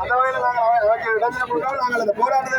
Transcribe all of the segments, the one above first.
அந்த வகையில் நாங்கள் இடத்துல கொடுத்தாலும் நாங்கள் அந்த போராட்டத்தை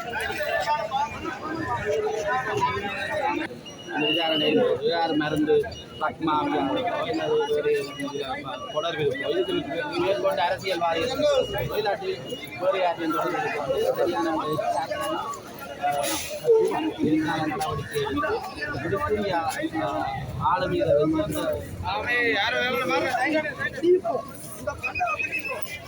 அந்த விசாரணையில் யார் மருந்து ஒரு தொடர்பு இதுக்கு மேற்கொண்டு அரசியல்வாதிகள் தொழிலாட்டி வேறு யாரையும் தொடர்பு இருக்கும் சரியான விசாரணை நடவடிக்கை இதுக்குரிய ஆளுமையை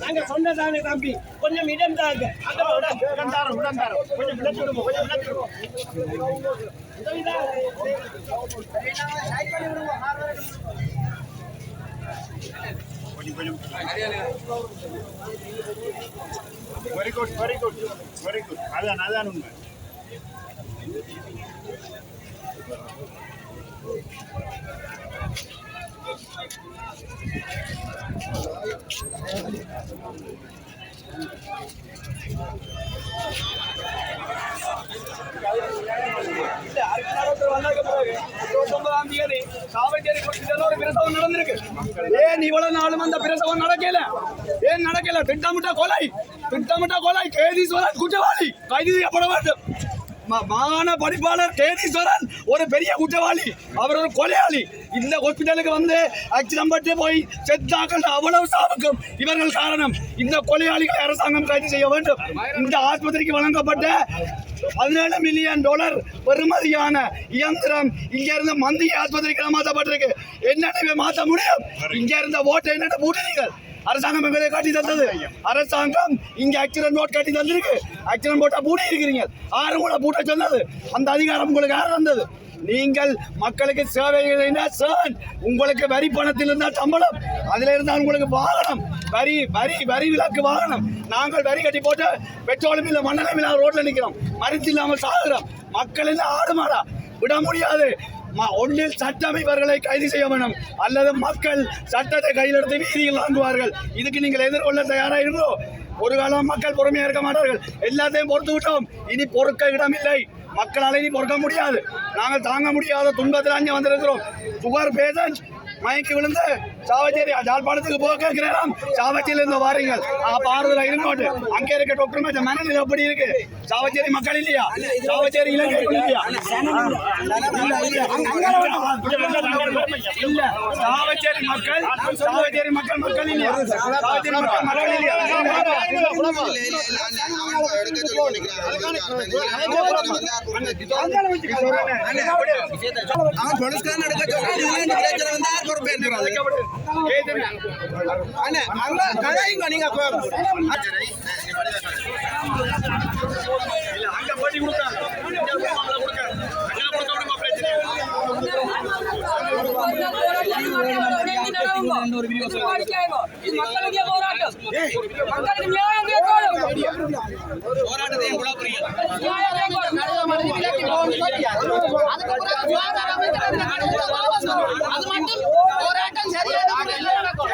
நாங்க சொன்னதானே தம்பி? கொஞ்சம் இடம் தாங்க. அங்க உடன் இடம் தாரோம் உடன் தாரோம். கொஞ்சம் விளக்கு விடுவோம் கொஞ்சம் விளக்கு விடுவோம் very good very good very good அதான் அதான் உண்மை. Thank you. ஏன் இவ்வளவு நாளும் அந்த பிரசவம் நடக்கல? ஏன் நடக்கல? திட்டமிட்ட கொலை. திட்டமிட்ட கொலை. கேதீஸ்வரன் குற்றவாளி. கைது செய்யப்பட வேண்டும். மாகாண படிப்பாளர் கேதீஸ்வரன் ஒரு பெரிய குற்றவாளி. அவர் ஒரு கொலையாளி. இந்த ஹாஸ்பிட்டலுக்கு வந்து அச்சிடம் பட்டு போய் செத்தாக்கள் அவ்வளவு சாவுக்கும். இவர்கள் காரணம் இந்த கொலையாளிகளை அரசாங்கம் கைது செய்ய வேண்டும். இந்த ஆஸ்பத்திரிக்கு வழங்கப்பட்ட பதினேழு மில்லியன் டாலர் பெறுமதியான இயந்திரம் இங்க இருந்த மந்திய ஆஸ்பத்திரிக்கு மாற்றப்பட்டிருக்கு. என்னென்ன மாற்ற முடியும்? இங்க இருந்த ஓட்டை என்னென்ன பூட்டினீர்கள் அரசாங்கம் எங்களை காட்டி தந்தது. அரசாங்கம் இங்க ஆக்சிடென்ட் நோட் காட்டி தந்திருக்கு. ஆக்சிடென்ட் போட்டா பூட்டி இருக்கிறீங்க. ஆறு கூட பூட்ட சொன்னது. அந்த அதிகாரம் உங்களுக்கு யார் தந்தது? நீங்கள் மக்களுக்கு சேவை சேவன் உங்களுக்கு வரி பணத்தில் இருந்தால் சம்பளம். அதுல இருந்தால் உங்களுக்கு வாகனம். வரி வரி வரி விலக்கு வாகனம். நாங்கள் வரி கட்டி போட்டு பெட்ரோலும் இல்லை மண்ணெண்ணெய் இல்லாமல் ரோட்ல நிற்கிறோம் மருந்து இல்லாமல் சாகுறோம். மக்கள் எல்லாம் ஆடு மாடா? விட முடியாது. ஒன்றில் சட்டம் இவர்களை கைது செய்ய வேண்டும் அல்லது மக்கள் சட்டத்தை கையில் எடுத்து வீதியில் வாங்குவார்கள். இதுக்கு நீங்கள் எதிர்கொள்ள தயாராக இருந்தோ? ஒரு காலம் மக்கள் பொறுமையாக இருக்க மாட்டார்கள். எல்லாத்தையும் பொறுத்து விட்டோம். இனி பொறுக்க இடமில்லை மக்களால் இனி பொறுக்க முடியாது. நாங்கள் தாங்க முடியாத துன்பத்தில் அங்கே வந்திருக்கிறோம். சுகர் பேஷண்ட் மயக்கி விழுந்து சாவச்சேரி ஜாழ்ப்பாணத்துக்கு போக கேட்கிறேன். சாவச்சேரியில இருந்து வாரீங்கள். அப்ப ஆறுதலா இருக்கோட்டு அங்கே இருக்க டாக்டர் மேட்ச் மனநிலை எப்படி இருக்கு? சாவச்சேரி மக்கள் இல்லையா? சாவச்சேரி இலங்கை இல்லையா? இல்ல. சாவச்சேரி மக்கள் சாவச்சேரி மக்கள் மக்கள் இல்லையா? சாவச்சேரி மக்கள் மக்கள் இல்லையா? அவன் போலீஸ்காரன் எடுக்க சொல்றான் கதைங்க நீங்க அங்க போட்டி கொடுத்தாங்க மக்களுடைய போராட்டம் மக்களுக்கு நியாயம் கேட்கணும் போராட்டத்தையும் குழப்பறீங்க அது மட்டும் போராட்டம் சரியான முறையில் நடக்கும்